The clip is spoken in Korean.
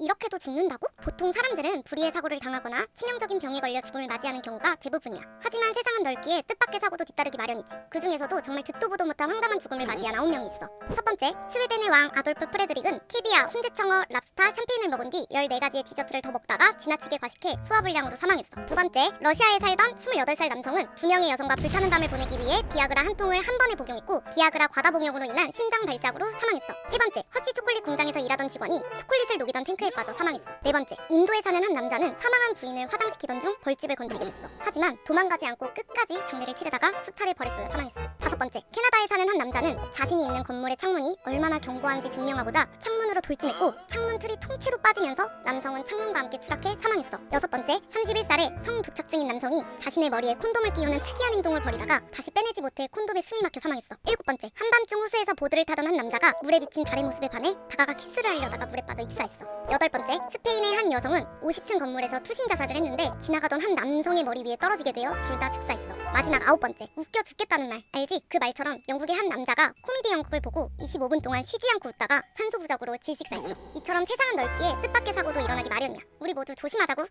이렇게도 죽는다고? 보통 사람들은 불의의 사고를 당하거나 치명적인 병에 걸려 죽음을 맞이하는 경우가 대부분이야. 하지만 세상은 넓기에 뜻밖의 사고도 뒤따르기 마련이지. 그 중에서도 정말 듣도 보도 못한 황당한 죽음을 맞이한 아홉 명이 있어. 첫 번째, 스웨덴의 왕 아돌프 프레드릭은 캐비아, 훈제청어, 랍스타, 샴페인을 먹은 뒤 14가지의 디저트를 더 먹다가 지나치게 과식해 소화불량으로 사망했어. 두 번째, 러시아에 살던 28살 남성은 두 명의 여성과 불타는 밤을 보내기 위해 비아그라 한 통을 한 번에 복용했고 비아그라 과다 복용으로 인한 심장 발작으로 사망했어. 세 번째, 허쉬 초콜릿 공장에서 일하던 직원이 초콜릿을 녹이던 탱크에 빠져 사망했어. 네 번째, 인도에 사는 한 남자는 사망한 부인을 화장시키던 중 벌집을 건드리게 됐어. 하지만 도망가지 않고 끝까지 장례를 치르다가 수차례 벌에 쏘여 사망했어. 다섯 번째, 캐나다에 사는 한 남자는 자신이 있는 건물의 창문이 얼마나 견고한지 증명하고자 창문으로 돌진했고 창문 틀이 통째로 빠지면서 남성은 창문과 함께 추락해 사망했어. 여섯 번째, 31살의 성부착증인 남성이 자신의 머리에 콘돔을 끼우는 특이한 행동을 벌이다가 다시 빼내지 못해 콘돔에 숨이 막혀 사망했어. 일곱 번째, 한밤중 호수에서 보드를 타던 한 남자가 물에 비친 달의 모습에 반해 다가가 키스를 하려다가 물에 빠져 익사했어. 여덟 번째, 스페인의 한 여성은 50층 건물에서 투신 자살을 했는데 지나가던 한 남성의 머리 위에 떨어지게 되어 둘 다 즉사했어. 마지막 아홉 번째, 웃겨 죽겠다는 말 알지? 그 말처럼 영국의 한 남자가 코미디 연극을 보고 25분 동안 쉬지 않고 웃다가 산소 부족으로 질식사했어. 이처럼 세상은 넓기에 뜻밖의 사고도 일어나기 마련이야. 우리 모두 조심하자고.